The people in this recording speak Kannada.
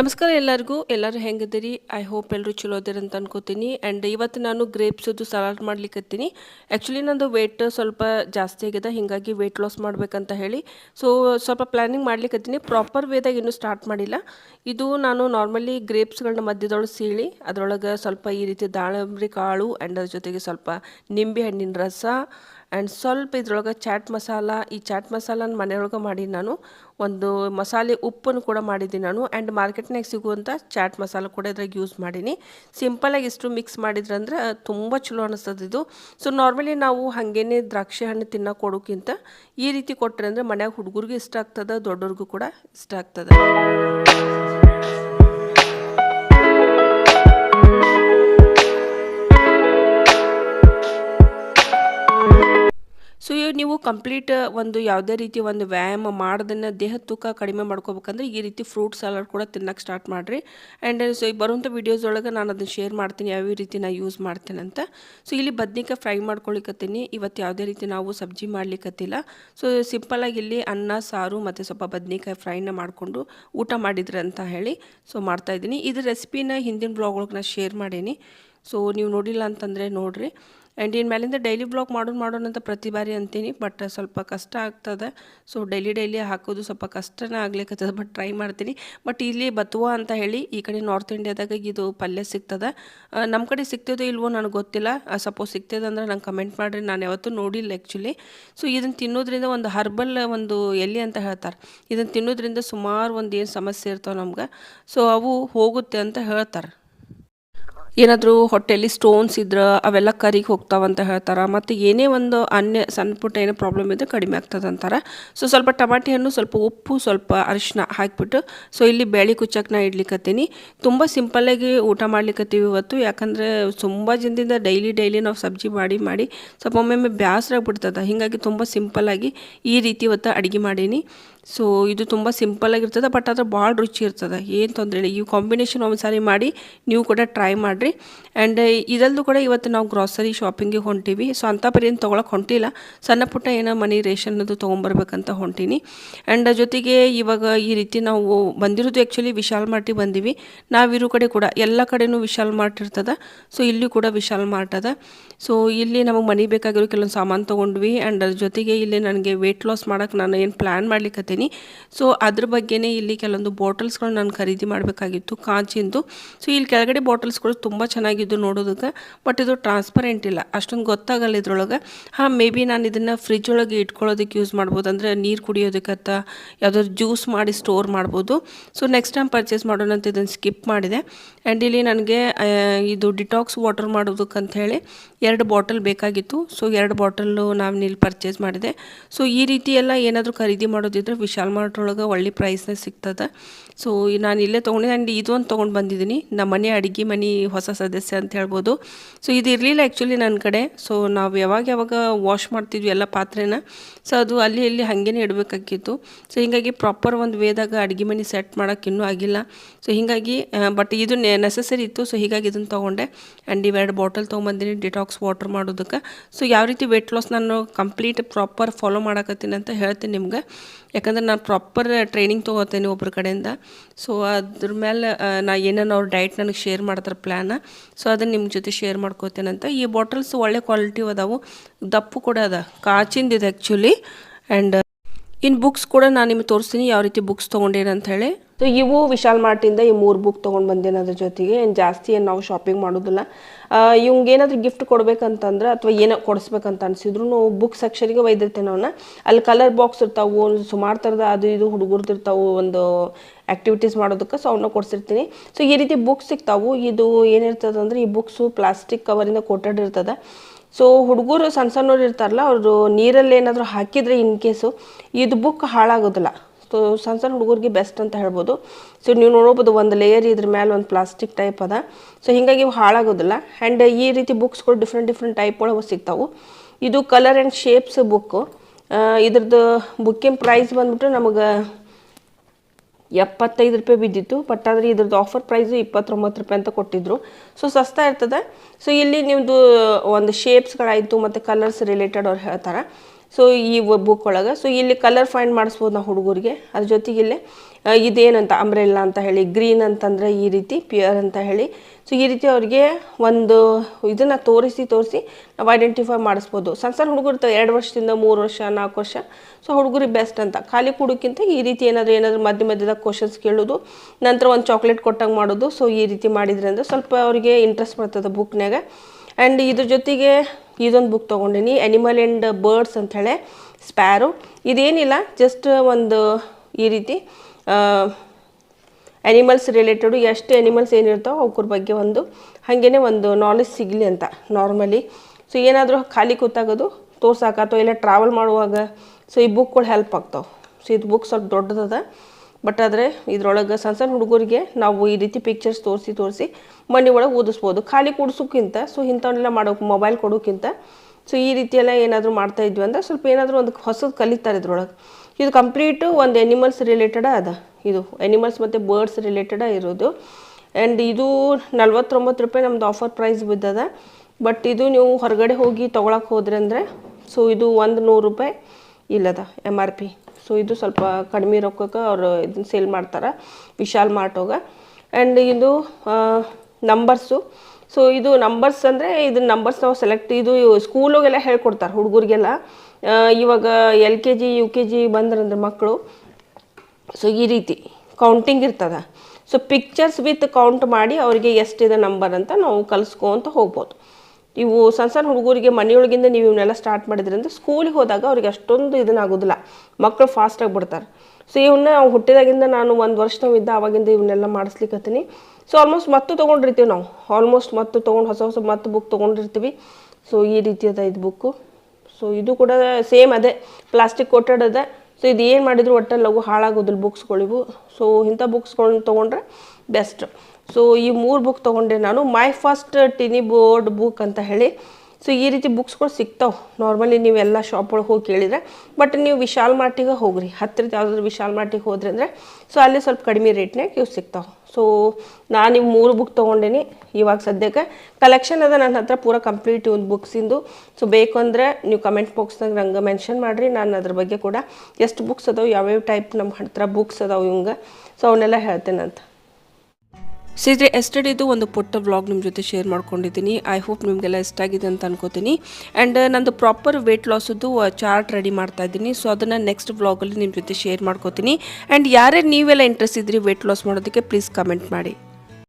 ನಮಸ್ಕಾರ ಎಲ್ಲರಿಗೂ. ಎಲ್ಲರೂ ಹೆಂಗಿದ್ದೀರಿ? ಐ ಹೋಪ್ ಎಲ್ಲರೂ ಚಲೋ ಅದಿರಿ ಅಂತ ಅನ್ಕೋತೀನಿ. ಆ್ಯಂಡ್ ಇವತ್ತು ನಾನು ಗ್ರೇಪ್ಸದು ಸಲಾಡ್ ಮಾಡ್ಲಿಕ್ಕತ್ತೀನಿ ಆ್ಯಕ್ಚುಲಿ ನಂದು ವೆಯ್ಟ್ ಸ್ವಲ್ಪ ಜಾಸ್ತಿ ಆಗಿದೆ. ಹೀಗಾಗಿ ವೆಯ್ಟ್ ಲಾಸ್ ಮಾಡಬೇಕಂತ ಹೇಳಿ. ಸೊ ಸ್ವಲ್ಪ ಪ್ಲ್ಯಾನಿಂಗ್ ಮಾಡ್ಲಿಕ್ಕತ್ತೀನಿ ಪ್ರಾಪರ್ ವೇದಾಗ ಇನ್ನೂ ಸ್ಟಾರ್ಟ್ ಮಾಡಿಲ್ಲ. ಇದು ನಾನು ನಾರ್ಮಲಿ ಗ್ರೇಪ್ಸ್ಗಳನ್ನ ಮಧ್ಯದೊಳಗೆ ಸೀಳಿ, ಅದರೊಳಗೆ ಸ್ವಲ್ಪ ಈ ರೀತಿ ದಾಳಂಬ್ರಿ ಕಾಳು ಆ್ಯಂಡ್ ಅದ್ರ ಜೊತೆಗೆ ಸ್ವಲ್ಪ ನಿಂಬೆ ಹಣ್ಣಿನ ರಸ ಆ್ಯಂಡ್ ಸ್ವಲ್ಪ ಇದ್ರೊಳಗೆ ಚಾಟ್ ಮಸಾಲ, ಈ ಚಾಟ್ ಮಸಾಲನ ಮನೆಯೊಳಗೆ ಮಾಡಿ ನಾನು ಒಂದು ಮಸಾಲೆ ಉಪ್ಪನ್ನು ಕೂಡ ಮಾಡಿದ್ದೀನಿ ನಾನು. ಆ್ಯಂಡ್ ಮಾರ್ಕೆಟ್ನಾಗ ಸಿಗುವಂಥ ಚಾಟ್ ಮಸಾಲ ಕೂಡ ಇದ್ರಾಗ ಯೂಸ್ ಮಾಡೀನಿ. ಸಿಂಪಲಾಗಿ ಇಷ್ಟು ಮಿಕ್ಸ್ ಮಾಡಿದ್ರಂದ್ರೆ ತುಂಬ ಚಲೋ ಅನಿಸ್ತದೆ ಇದು. ಸೊ ನಾರ್ಮಲಿ ನಾವು ಹಾಗೇನೆ ದ್ರಾಕ್ಷಿ ಹಣ್ಣು ತಿನ್ನೋಕೆ ಕೊಡೋಕ್ಕಿಂತ ಈ ರೀತಿ ಕೊಟ್ಟರೆ ಅಂದರೆ ಮನ್ಯಾಗ ಹುಡುಗರಿಗೂ ಇಷ್ಟ ಆಗ್ತದೆ ದೊಡ್ಡವ್ರಿಗೂ ಕೂಡ ಇಷ್ಟ ಆಗ್ತದೆ. ಸೊ ನೀವು ಕಂಪ್ಲೀಟ್ ಒಂದು ಯಾವುದೇ ರೀತಿ ಒಂದು ವ್ಯಾಯಾಮ ಮಾಡ್ದನ್ನ ದೇಹದ ತೂಕ ಕಡಿಮೆ ಮಾಡ್ಕೋಬೇಕಂದ್ರೆ ಈ ರೀತಿ ಫ್ರೂಟ್ ಸಲಾಡ್ ಕೂಡ ತಿನ್ನಕ್ಕೆ ಸ್ಟಾರ್ಟ್ ಮಾಡಿರಿ. ಆ್ಯಂಡ್ ಸೊ ಈ ಬರುವಂಥ ವೀಡಿಯೋಸ್ ಒಳಗೆ ನಾನು ಅದನ್ನು ಶೇರ್ ಮಾಡ್ತೀನಿ, ಯಾವ ರೀತಿ ನಾನು ಯೂಸ್ ಮಾಡ್ತೀನಿ ಅಂತ. ಸೊ ಇಲ್ಲಿ ಬದ್ನಿಕಾಯಿ ಫ್ರೈ ಮಾಡ್ಕೊಳಿಕತ್ತೀನಿ. ಇವತ್ತು ಯಾವುದೇ ರೀತಿ ನಾವು ಸಬ್ಜಿ ಮಾಡ್ಲಿಕ್ಕತ್ತಿಲ್ಲ ಸೊ ಸಿಂಪಲಾಗಿ ಇಲ್ಲಿ ಅನ್ನ, ಸಾರು ಮತ್ತು ಸ್ವಲ್ಪ ಬದ್ನಿಕಾಯಿ ಫ್ರೈನ ಮಾಡಿಕೊಂಡು ಊಟ ಮಾಡಿದ್ರಿ ಅಂತ ಹೇಳಿ ಸೊ ಮಾಡ್ತಾಯಿದ್ದೀನಿ ಇದು ರೆಸಿಪಿನ ಹಿಂದಿನ ಬ್ಲಾಗ್ ಒಳಗೆ ನಾನು ಶೇರ್ ಮಾಡೀನಿ. ಸೊ ನೀವು ನೋಡಿಲ್ಲ ಅಂತಂದರೆ ನೋಡಿರಿ. ಆ್ಯಂಡ್ ಇನ್ನು ಮೇಲಿಂದ ಡೈಲಿ ಬ್ಲಾಗ್ ಮಾಡೋಣ ಮಾಡೋಣ ಅಂತ ಪ್ರತಿ ಬಾರಿ ಅಂತೀನಿ ಬಟ್ ಸ್ವಲ್ಪ ಕಷ್ಟ ಆಗ್ತದೆ. ಸೊ ಡೈಲಿ ಡೈಲಿ ಹಾಕೋದು ಸ್ವಲ್ಪ ಕಷ್ಟನೇ ಆಗ್ಲಿಕ್ಕತ್ತದ ಬಟ್ ಟ್ರೈ ಮಾಡ್ತೀನಿ. ಬಟ್ ಇಲ್ಲಿ ಬತ್ವ ಅಂತ ಹೇಳಿ ಈ ಕಡೆ ನಾರ್ತ್ ಇಂಡಿಯಾದಾಗ ಇದು ಪಲ್ಯ ಸಿಗ್ತದೆ. ನಮ್ಮ ಕಡೆ ಸಿಗ್ತದೋ ಇಲ್ವೋ ನನಗೆ ಗೊತ್ತಿಲ್ಲ. ಸಪೋಸ್ ಸಿಗ್ತದಂದ್ರೆ ನಂಗೆ ಕಮೆಂಟ್ ಮಾಡಿರಿ. ನಾನು ಯಾವತ್ತೂ ನೋಡಿಲ್ಲ ಆ್ಯಕ್ಚುಲಿ ಸೊ ಇದನ್ನು ತಿನ್ನೋದ್ರಿಂದ ಒಂದು ಹರ್ಬಲ್ ಒಂದು ಎಲ್ಲಿ ಅಂತ ಹೇಳ್ತಾರೆ. ಇದನ್ನು ತಿನ್ನೋದ್ರಿಂದ ಸುಮಾರು ಒಂದು ಏನು ಸಮಸ್ಯೆ ಇರ್ತಾವೆ ನಮ್ಗೆ. ಸೊ ಅವು ಹೋಗುತ್ತೆ ಅಂತ ಹೇಳ್ತಾರೆ. ಏನಾದರೂ ಹೊಟ್ಟೆಯಲ್ಲಿ ಸ್ಟೋನ್ಸ್ ಇದ್ರೆ ಅವೆಲ್ಲ ಕರಿಗೆ ಹೋಗ್ತಾವಂತ ಹೇಳ್ತಾರೆ. ಮತ್ತು ಏನೇ ಒಂದು ಅನ್ಯ ಸಣ್ಣ ಪುಟ್ಟ ಏನೋ ಪ್ರಾಬ್ಲಮ್ ಇದ್ದರೆ ಕಡಿಮೆ ಆಗ್ತದೆ ಅಂತಾರೆ. ಸೊ ಸ್ವಲ್ಪ ಟಮಾಟಿ ಹಣ್ಣು ಸ್ವಲ್ಪ ಉಪ್ಪು, ಸ್ವಲ್ಪ ಅರಿಶಿನ ಹಾಕಿಬಿಟ್ಟು ಸೊ ಇಲ್ಲಿ ಬೇಳೆ ಕುಚ್ಚಕ್ಕೆ ನಾ ಇಡ್ಲಿಕ್ಕತ್ತೀನಿ ತುಂಬ ಸಿಂಪಲ್ಲಾಗಿ ಊಟ ಮಾಡ್ಲಿಕ್ಕತ್ತೀವಿ ಇವತ್ತು. ಯಾಕಂದರೆ ತುಂಬ ಜನದಿಂದ ಡೈಲಿ ಡೈಲಿ ನಾವು ಸಬ್ಜಿ ಮಾಡಿ ಮಾಡಿ ಸ್ವಲ್ಪ ಒಮ್ಮೊಮ್ಮೆ ಬೇಸರ ಬಿಡ್ತದೆ ಹೀಗಾಗಿ ತುಂಬ ಸಿಂಪಲ್ಲಾಗಿ ಈ ರೀತಿ ಇವತ್ತು ಅಡುಗೆ ಮಾಡೀನಿ. ಸೊ ಇದು ತುಂಬ ಸಿಂಪಲ್ಲಾಗಿರ್ತದೆ ಬಟ್ ಅದ್ರ ಭಾಳ ರುಚಿ ಇರ್ತದೆ. ಏನು ತೊಂದರೆ ಇಲ್ಲ. ಈ ಕಾಂಬಿನೇಷನ್ ಒಂದ್ಸಾರಿ ಮಾಡಿ ನೀವು ಕೂಡ ಟ್ರೈ ಮಾಡಿರಿ. ಆ್ಯಂಡ್ ಇದಲ್ದು ಕೂಡ ಇವತ್ತು ನಾವು ಗ್ರಾಸರಿ ಶಾಪಿಂಗಿಗೆ ಹೊಂಟೀವಿ. ಸೊ ಅಂಥ ಪರಿ ಏನು ತೊಗೊಳಕ್ಕೆ ಹೊಂಟಿಲ್ಲ. ಸಣ್ಣ ಪುಟ್ಟ ಏನೋ ಮನಿ ರೇಷನ್ನದು ತೊಗೊಂಬರ್ಬೇಕಂತ ಹೊಂಟೀನಿ. ಆ್ಯಂಡ್ ಜೊತೆಗೆ ಇವಾಗ ಈ ರೀತಿ ನಾವು ಬಂದಿರೋದು ಆ್ಯಕ್ಚುಲಿ ವಿಶಾಲ್ ಮಾರ್ಟಿಗೆ ಬಂದೀವಿ. ನಾವಿರೋ ಕಡೆ ಕೂಡ ಎಲ್ಲ ಕಡೆನೂ ವಿಶಾಲ್ ಮಾರ್ಟ್ ಇರ್ತದೆ. ಸೊ ಇಲ್ಲಿ ಕೂಡ ವಿಶಾಲ್ ಮಾರ್ಟ್ ಅದ. ಸೊ ಇಲ್ಲಿ ನಮಗೆ ಮನೆ ಬೇಕಾಗಿರೋ ಕೆಲವೊಂದು ಸಾಮಾನು ತೊಗೊಂಡ್ವಿ. ಆ್ಯಂಡ್ ಅದ್ರ ಜೊತೆಗೆ ಇಲ್ಲಿ ನನಗೆ ವೆಯ್ಟ್ ಲಾಸ್ ಮಾಡೋಕ್ಕೆ ನಾನು ಏನು ಪ್ಲ್ಯಾನ್ ಮಾಡ್ಲಿಕ್ಕತ್ತೀನಿ ಸೊ ಅದ್ರ ಬಗ್ಗೆನೇ ಇಲ್ಲಿ ಕೆಲವೊಂದು ಬಾಟಲ್ಸ್ಗಳು ನಾನು ಖರೀದಿ ಮಾಡಬೇಕಾಗಿತ್ತು, ಕಾಂಚಿಂದು. ಸೊ ಇಲ್ಲಿ ಕೆಳಗಡೆ ಬಾಟಲ್ಸ್ಗಳು ತುಂಬ ಚೆನ್ನಾಗಿದ್ದು ನೋಡೋದಕ್ಕೆ ಬಟ್ ಇದು ಟ್ರಾನ್ಸ್ಪರೆಂಟ್ ಇಲ್ಲ. ಅಷ್ಟೊಂದು ಗೊತ್ತಾಗಲ್ಲ ಇದ್ರೊಳಗೆ. ಹಾಂ ಮೇ ಬಿ ನಾನು ಇದನ್ನು ಫ್ರಿಜ್ ಒಳಗೆ ಇಟ್ಕೊಳ್ಳೋದಕ್ಕೆ ಯೂಸ್ ಮಾಡ್ಬೋದು. ಅಂದರೆ ನೀರು ಕುಡಿಯೋದಕ್ಕತ್ತ ಯಾವುದಾದ್ರು ಜ್ಯೂಸ್ ಮಾಡಿ ಸ್ಟೋರ್ ಮಾಡ್ಬೋದು. ಸೊ ನೆಕ್ಸ್ಟ್ ಟೈಮ್ ಪರ್ಚೇಸ್ ಮಾಡೋಣ ಅಂತ ಇದನ್ನು ಸ್ಕಿಪ್ ಮಾಡಿದೆ. ಆ್ಯಂಡ್ ಇಲ್ಲಿ ನನಗೆ ಇದು ಡಿಟಾಕ್ಸ್ ವಾಟರ್ ಮಾಡೋದಕ್ಕಂತ ಹೇಳಿ ಎರಡು ಬಾಟಲ್ ಬೇಕಾಗಿತ್ತು. ಸೊ ಎರಡು ಬಾಟಲ್ಲು ನಾನು ಇಲ್ಲಿ ಪರ್ಚೇಸ್ ಮಾಡಿದೆ. ಸೊ ಈ ರೀತಿ ಎಲ್ಲ ಏನಾದರೂ ಖರೀದಿ ಮಾಡೋದಿದ್ರೆ ವಿಶಾಲ್ ಒಳಗೆ ಒಳ್ಳೆ ಪ್ರೈಸ್ನ ಸಿಗ್ತದೆ. ಸೊ ನಾನು ಇಲ್ಲೇ ತೊಗೊಂಡೆ. ಆ್ಯಂಡ್ ಇದೊಂದು ತೊಗೊಂಡು ಬಂದಿದ್ದೀನಿ. ನಮ್ಮ ಮನೆ ಅಡುಗೆ ಮನೆ ಸದಸ್ಯ ಅಂತ ಹೇಳ್ಬೋದು. ಸೊ ಇದು ಇರಲಿಲ್ಲ ಆ್ಯಕ್ಚುಲಿ ನನ್ನ ಕಡೆ. ಸೊ ನಾವು ಯಾವಾಗ ಯಾವಾಗ ವಾಶ್ ಮಾಡ್ತಿದ್ವಿ ಎಲ್ಲ ಪಾತ್ರೆನ ಸೊ ಅದು ಅಲ್ಲಿ ಇಲ್ಲಿ ಹಾಗೇನೆ ಇಡಬೇಕಾಗಿತ್ತು. ಸೊ ಹೀಗಾಗಿ ಪ್ರಾಪರ್ ಒಂದು ವೇದಾಗ ಅಡುಗೆ ಮನೆ ಸೆಟ್ ಮಾಡೋಕ್ಕೆ ಇನ್ನೂ ಆಗಿಲ್ಲ. ಸೊ ಹೀಗಾಗಿ ಬಟ್ ಇದು ನೆಸಸರಿ ಇತ್ತು. ಸೊ ಹೀಗಾಗಿ ಇದನ್ನು ತೊಗೊಂಡೆ. ಆ್ಯಂಡ್ ಇವೆರಡು ಬಾಟಲ್ ತೊಗೊಂಬಂದಿನಿ ಡಿಟಾಕ್ಸ್ ವಾಟರ್ ಮಾಡೋದಕ್ಕೆ. ಸೊ ಯಾವ ರೀತಿ ವೆಯ್ಟ್ ಲಾಸ್ ನಾನು ಕಂಪ್ಲೀಟ್ ಪ್ರಾಪರ್ ಫಾಲೋ ಮಾಡಕತ್ತೀನಿ ಅಂತ ಹೇಳ್ತೀನಿ ನಿಮ್ಗೆ. ಯಾಕಂದ್ರೆ ನಾನು ಪ್ರಾಪರ್ ಟ್ರೈನಿಂಗ್ ತೊಗೋತೇನೆ ಒಬ್ಬರ ಕಡೆಯಿಂದ. ಸೊ ಅದ್ರ ಮೇಲೆ ನಾ ಏನೇನು ಅವ್ರ ಡಯಟ್ ನನಗೆ ಶೇರ್ ಮಾಡ್ತಾರೆ ಪ್ಲ್ಯಾನ ಸೊ ಅದನ್ನು ನಿಮ್ಮ ಜೊತೆ ಶೇರ್ ಮಾಡ್ಕೋತೇನಂತ ಈ ಬಾಟಲ್ಸ್ ಒಳ್ಳೆ ಕ್ವಾಲಿಟಿ ಅದಾವು. ದಪ್ಪು ಕೂಡ ಅದ. ಕಾಚಿಂದಿದೆ ಆ್ಯಕ್ಚುಲಿ ಆ್ಯಂಡ್ ಇನ್ನು ಬುಕ್ಸ್ ಕೂಡ ನಾನು ನಿಮಗೆ ತೋರಿಸ್ತೀನಿ ಯಾವ ರೀತಿ ಬುಕ್ಸ್ ತೊಗೊಂಡೇನೆ ಅಂತ ಹೇಳಿ. ಸೊ ಇವು ವಿಶಾಲ್ ಮಾರ್ಟಿಂದ ಈ ಮೂರು ಬುಕ್ ತೊಗೊಂಡು ಬಂದೇನೆ ಅದ್ರ ಜೊತೆಗೆ. ಏನು ಜಾಸ್ತಿ ಏನು ನಾವು ಶಾಪಿಂಗ್ ಮಾಡೋದಿಲ್ಲ. ಇವಂಗೆ ಏನಾದರೂ ಗಿಫ್ಟ್ ಕೊಡ್ಬೇಕಂತಂದ್ರೆ ಅಥವಾ ಏನೋ ಕೊಡಿಸ್ಬೇಕಂತ ಅನಿಸಿದ್ರು ಬುಕ್ ಸೆಕ್ಷನ್ಗೆ ಒಯ್ದಿರ್ತೇನೆ ಅವನ್ನ ಅಲ್ಲಿ ಕಲರ್ ಬಾಕ್ಸ್ ಇರ್ತಾವೆ, ಸುಮಾರು ಥರದ ಅದು ಇದು ಹುಡುಗರ್ದು ಇರ್ತಾವೆ ಒಂದು ಆ್ಯಕ್ಟಿವಿಟೀಸ್ ಮಾಡೋದಕ್ಕೆ ಸೊ ಅವನ್ನ ಕೊಡಿಸಿರ್ತೀನಿ. ಸೊ ಈ ರೀತಿ ಬುಕ್ಸ್ ಸಿಗ್ತಾವು. ಇದು ಏನಿರ್ತದೆ ಅಂದರೆ ಈ ಬುಕ್ಸು ಪ್ಲಾಸ್ಟಿಕ್ ಕವರಿಂದ ಕೋಟೆಡ್ ಇರ್ತದೆ. ಸೊ ಹುಡುಗರು ಸಣ್ಣ ಸಣ್ಣವ್ರು ಇರ್ತಾರಲ್ಲ, ಅವರು ನೀರಲ್ಲಿ ಏನಾದರೂ ಹಾಕಿದರೆ ಇನ್ ಕೇಸು ಇದು ಬುಕ್ ಹಾಳಾಗೋದಿಲ್ಲ. ಸೊ ಸಣ್ಣ ಸಣ್ಣ ಹುಡುಗರಿಗೆ ಬೆಸ್ಟ್ ಅಂತ ಹೇಳ್ಬೋದು. ಸೊ ನೀವು ನೋಡ್ಬೋದು, ಒಂದು ಲೇಯರ್ ಇದ್ರ ಮೇಲೆ ಒಂದು ಪ್ಲಾಸ್ಟಿಕ್ ಟೈಪ್ ಅದ. ಸೊ ಹೀಗಾಗಿ ಇವು ಹಾಳಾಗೋದಿಲ್ಲ. ಆ್ಯಂಡ್ ಈ ರೀತಿ ಬುಕ್ಸ್ಗಳು ಡಿಫ್ರೆಂಟ್ ಡಿಫ್ರೆಂಟ್ ಟೈಪ್ ಒಳಗೆ ಸಿಗ್ತಾವೆ. ಇದು ಕಲರ್ ಆ್ಯಂಡ್ ಶೇಪ್ಸ್ ಬುಕ್ಕು ಇದ್ರದ್ದು ಬುಕ್ಕಿನ ಪ್ರೈಸ್ ಬಂದ್ಬಿಟ್ಟು ನಮಗೆ ಎಪ್ಪತ್ತೈದು ರೂಪಾಯಿ ಬಿದ್ದಿತ್ತು ಬಟ್ ಆದರೆ ಇದ್ರದ್ದು ಆಫರ್ ಪ್ರೈಸು ಇಪ್ಪತ್ತೊಂಬತ್ತು ರೂಪಾಯಿ ಅಂತ ಕೊಟ್ಟಿದ್ರು. ಸೊ ಸಸ್ತಾ ಇರ್ತದೆ. ಸೊ ಇಲ್ಲಿ ನಿಮ್ಮದು ಒಂದು ಶೇಪ್ಸ್ಗಳಾಯಿತು ಮತ್ತು ಕಲರ್ಸ್ ರಿಲೇಟೆಡ್ ಅವ್ರು ಹೇಳ್ತಾರೆ. ಸೊ ಈ ಬುಕ್ ಒಳಗೆ. ಸೊ ಇಲ್ಲಿ ಕಲರ್ ಫೈಂಡ್ ಮಾಡಿಸ್ಬೋದು ನಾವು ಹುಡುಗರಿಗೆ. ಅದ್ರ ಜೊತೆಗೆ ಇಲ್ಲಿ ಇದೇನಂತ ಅಂಬ್ರೆಲ್ಲ ಅಂತ ಹೇಳಿ ಗ್ರೀನ್ ಅಂತಂದರೆ ಈ ರೀತಿ ಪ್ಯೂರ್ ಅಂತ ಹೇಳಿ. ಸೊ ಈ ರೀತಿ ಅವ್ರಿಗೆ ಒಂದು ಇದನ್ನು ತೋರಿಸಿ ತೋರಿಸಿ ನಾವು ಐಡೆಂಟಿಫೈ ಮಾಡಿಸ್ಬೋದು. ಸಣ್ಣ ಸಣ್ಣ ಹುಡುಗರು ಎರಡು ವರ್ಷದಿಂದ ಮೂರು ವರ್ಷ, ನಾಲ್ಕು ವರ್ಷ. ಸೊ ಹುಡುಗರಿಗೆ ಬೆಸ್ಟ್ ಅಂತ. ಖಾಲಿ ಕೊಡೋಕ್ಕಿಂತ ಈ ರೀತಿ ಏನಾದರೂ ಏನಾದರೂ ಮಧ್ಯ ಮಧ್ಯದಾಗ ಕ್ವಶನ್ಸ್ ಕೇಳೋದು. ನಂತರ ಒಂದು ಚಾಕ್ಲೇಟ್ ಕೊಟ್ಟಂಗೆ ಮಾಡೋದು. ಸೊ ಈ ರೀತಿ ಮಾಡಿದ್ರೆ ಅಂದರೆ ಸ್ವಲ್ಪ ಅವರಿಗೆ ಇಂಟ್ರೆಸ್ಟ್ ಬರ್ತದೆ ಬುಕ್ನಾಗ ಆ್ಯಂಡ್ ಇದ್ರ ಜೊತೆಗೆ ಇದೊಂದು ಬುಕ್ ತೊಗೊಂಡಿನಿ ಆ್ಯನಿಮಲ್ ಆ್ಯಂಡ್ ಬರ್ಡ್ಸ್ ಅಂತ ಹೇಳಿ ಸ್ಪ್ಯಾರು ಇದೇನಿಲ್ಲ ಜಸ್ಟ್ ಒಂದು ಈ ರೀತಿ. ಅನಿಮಲ್ಸ್ ರಿಲೇಟೆಡು ಎಷ್ಟು ಆ್ಯನಿಮಲ್ಸ್ ಏನಿರ್ತಾವೆ ಅವ್ರ ಬಗ್ಗೆ ಒಂದು ಹಾಗೇ ಒಂದು ನಾಲೆಜ್ ಸಿಗಲಿ ಅಂತ ನಾರ್ಮಲಿ ಸೊ ಏನಾದರೂ ಖಾಲಿ ಕೂತಾಗೋದು, ತೋರ್ಸಾಕ ಅಥವಾ ಇಲ್ಲ ಟ್ರಾವೆಲ್ ಮಾಡುವಾಗ ಸೊ ಈ ಬುಕ್ಗಳು ಹೆಲ್ಪ್ ಆಗ್ತಾವೆ. ಸೊ ಇದು ಬುಕ್ ಸ್ವಲ್ಪ ದೊಡ್ಡದದ ಬಟ್ ಆದರೆ ಇದ್ರೊಳಗೆ ಸಣ್ಣ ಸಣ್ಣ ಹುಡುಗರಿಗೆ ನಾವು ಈ ರೀತಿ ಪಿಕ್ಚರ್ಸ್ ತೋರಿಸಿ ತೋರಿಸಿ ಮನೆ ಒಳಗೆ ಓದಿಸ್ಬೋದು. ಖಾಲಿ ಕೊಡಿಸೋಕ್ಕಿಂತ ಸೊ ಇಂಥವನ್ನೆಲ್ಲ ಮಾಡೋಕೆ ಮೊಬೈಲ್ ಕೊಡೋಕ್ಕಿಂತ ಸೊ ಈ ರೀತಿಯೆಲ್ಲ ಏನಾದರೂ ಮಾಡ್ತಾಯಿದ್ವಿ ಅಂದ್ರೆ ಸ್ವಲ್ಪ ಏನಾದರೂ ಒಂದು ಹೊಸದು ಕಲಿತಾರೆ ಇದ್ರೊಳಗೆ. ಇದು ಕಂಪ್ಲೀಟು ಒಂದು ಎನಿಮಲ್ಸ್ ರಿಲೇಟೆಡ ಅದ ಇದು ಎನಿಮಲ್ಸ್ ಮತ್ತು ಬರ್ಡ್ಸ್ ರಿಲೇಟೆಡ ಇರೋದು. ಆ್ಯಂಡ್ ಇದು ನಲ್ವತ್ತೊಂಬತ್ತು ರೂಪಾಯಿ ನಮ್ದು ಆಫರ್ ಪ್ರೈಸ್ ಬಿದ್ದದ. ಬಟ್ ಇದು ನೀವು ಹೊರಗಡೆ ಹೋಗಿ ತೊಗೊಳಕ್ಕೆ ಹೋದ್ರೆ ಅಂದರೆ ಸೊ ಇದು ಒಂದು ನೂರು ರೂಪಾಯಿ ಇಲ್ಲದ ಎಂ ಆರ್ ಪಿ ಸೊ ಇದು ಸ್ವಲ್ಪ ಕಡಿಮೆ ರೊಕ್ಕಕ್ಕೆ ಅವರು ಇದನ್ನ ಸೇಲ್ ಮಾಡ್ತಾರೆ, ವಿಶಾಲ್ ಮಾರ್ಟೋಗ. ಆ್ಯಂಡ್ ಇದು ನಂಬರ್ಸು ಸೊ ಇದು ನಂಬರ್ಸ್ ಅಂದರೆ ಇದನ್ನ ನಂಬರ್ಸ್ ನಾವು ಸೆಲೆಕ್ಟ್ ಇದು ಸ್ಕೂಲಿಗೆಲ್ಲ ಹೇಳ್ಕೊಡ್ತಾರೆ ಹುಡುಗರಿಗೆಲ್ಲ. ಇವಾಗ L K G, U K G ಬಂದ್ರಂದ್ರೆ ಮಕ್ಕಳು, ಸೊ ಈ ರೀತಿ ಕೌಂಟಿಂಗ್ ಇರ್ತದೆ. ಸೊ ಪಿಕ್ಚರ್ಸ್ ವಿತ್ ಕೌಂಟ್ ಮಾಡಿ ಅವರಿಗೆ ಎಷ್ಟಿದೆ ನಂಬರ್ ಅಂತ ನಾವು ಕಲಿಸ್ಕೊಂತ ಹೋಗ್ಬೋದು. ಇವು ಸಣ್ಣ ಸಣ್ಣ ಹುಡುಗರಿಗೆ ಮನೆಯೊಳಗಿಂದ ನೀವು ಇವನ್ನೆಲ್ಲ ಸ್ಟಾರ್ಟ್ ಮಾಡಿದ್ರಿಂದ ಸ್ಕೂಲಿಗೆ ಹೋದಾಗ ಅವ್ರಿಗೆ ಅಷ್ಟೊಂದು ಇದನ್ನಾಗೋದಿಲ್ಲ ಮಕ್ಕಳು ಫಾಸ್ಟಾಗಿ ಬಿಡ್ತಾರೆ. ಸೊ ಇವನ್ನ ನಾವು ಹುಟ್ಟಿದಾಗಿಂದ ನಾನು ಒಂದು ವರ್ಷ ಇದ್ದ ಅವಾಗಿಂದ ಇವನ್ನೆಲ್ಲ ಮಾಡಿಸ್ಲಿಕ್ಕತ್ತೀನಿ ಸೊ ಆಲ್ಮೋಸ್ಟ್ ಮತ್ತು ತೊಗೊಂಡಿರ್ತೀವಿ ನಾವು. ಆಲ್ಮೋಸ್ಟ್ ಮತ್ತು ತೊಗೊಂಡು ಹೊಸ ಹೊಸ ಮತ್ತು ಬುಕ್ ತೊಗೊಂಡಿರ್ತೀವಿ. ಸೊ ಈ ರೀತಿ ಅದ ಇದು ಬುಕ್ಕು ಸೊ ಇದು ಕೂಡ ಸೇಮ್ ಅದೇ. ಪ್ಲಾಸ್ಟಿಕ್ ಕೊಟ್ಟಡದೆ ಸೊ ಇದು ಏನು ಮಾಡಿದ್ರು ಒಟ್ಟೆ ಲಘು ಹಾಳಾಗೋದಿಲ್ಲ ಬುಕ್ಸ್ಗಳಿವು ಸೊ ಇಂಥ ಬುಕ್ಸ್ಗಳನ್ನ ತೊಗೊಂಡ್ರೆ ಬೆಸ್ಟ್ ಸೊ ಈ ಮೂರು ಬುಕ್ ತೊಗೊಂಡೆ ನಾನು. My first tiny board book ಅಂತ ಹೇಳಿ ಸೊ ಈ ರೀತಿ ಬುಕ್ಸ್ಗಳು ಸಿಗ್ತಾವೆ. ನಾರ್ಮಲಿ ನೀವೆಲ್ಲ ಶಾಪ್ ಒಳಗೆ ಹೋಗಿ ಕೇಳಿದ್ರೆ. ಬಟ್ ನೀವು ವಿಶಾಲ್ ಮಾರ್ಟಿಗೆ ಹೋಗ್ರಿ. ಹತ್ತಿರದ ಯಾವುದಾದ್ರು ವಿಶಾಲ್ ಮಾರ್ಟಿಗೆ ಹೋದ್ರೆ ಅಂದರೆ ಸೊ ಅಲ್ಲಿ ಸ್ವಲ್ಪ ಕಡಿಮೆ ರೇಟ್ನಾಗ ಇವು ಸಿಗ್ತಾವೆ. ಸೊ ನಾನು ನೀವು ಮೂರು ಬುಕ್ ತೊಗೊಂಡೇನಿ ಇವಾಗ ಸದ್ಯಕ್ಕೆ. ಕಲೆಕ್ಷನ್ ಅದ ನನ್ನ ಹತ್ರ ಪೂರ ಕಂಪ್ಲೀಟ್ ಒಂದು ಬುಕ್ಸಿಂದು ಸೊ ಬೇಕು ಅಂದರೆ ನೀವು ಕಮೆಂಟ್ ಬಾಕ್ಸ್ನಾಗ ನಂಗೆ ಮೆನ್ಷನ್ ಮಾಡಿರಿ. ನಾನು ಅದ್ರ ಬಗ್ಗೆ ಕೂಡ ಎಷ್ಟು ಬುಕ್ಸ್ ಅದಾವೆ, ಯಾವ್ಯಾವ ಟೈಪ್ ನಮ್ಮ ಹತ್ರ ಬುಕ್ಸ್ ಅದಾವೆ ಇವಂಗೆ. ಸೊ ಅವನ್ನೆಲ್ಲ ಹೇಳ್ತೇನಂತ. ಸಿದ್ರೆ ಎಸ್ಟಡಿದು ಒಂದು ಪುಟ್ಟ ವ್ಲಾಗ್ ನಿಮ್ಮ ಜೊತೆ ಶೇರ್ ಮಾಡ್ಕೊಂಡಿದ್ದೀನಿ. ಐ ಹೋಪ್ ನಿಮಗೆಲ್ಲ ಇಷ್ಟ ಆಗಿದೆ ಅಂತ ಅನ್ಕೋತೀನಿ. ಆ್ಯಂಡ್ ನಂದು ಪ್ರಾಪರ್ ವೆಯ್ಟ್ ಲಾಸದ್ದು ಚಾರ್ಟ್ ರೆಡಿ ಮಾಡ್ತಾ ಇದ್ದೀನಿ. ಸೊ ಅದನ್ನು ನೆಕ್ಸ್ಟ್ ವ್ಲಾಗಲ್ಲಿ ನಿಮ್ಮ ಜೊತೆ ಶೇರ್ ಮಾಡ್ಕೋತೀನಿ. ಆ್ಯಂಡ್ ಯಾರೇ ನೀವೆಲ್ಲ ಇಂಟ್ರೆಸ್ಟ್ ಇದ್ರಿ ವೆಯ್ಟ್ ಲಾಸ್ ಮಾಡೋದಕ್ಕೆ ಪ್ಲೀಸ್ ಕಮೆಂಟ್ ಮಾಡಿ.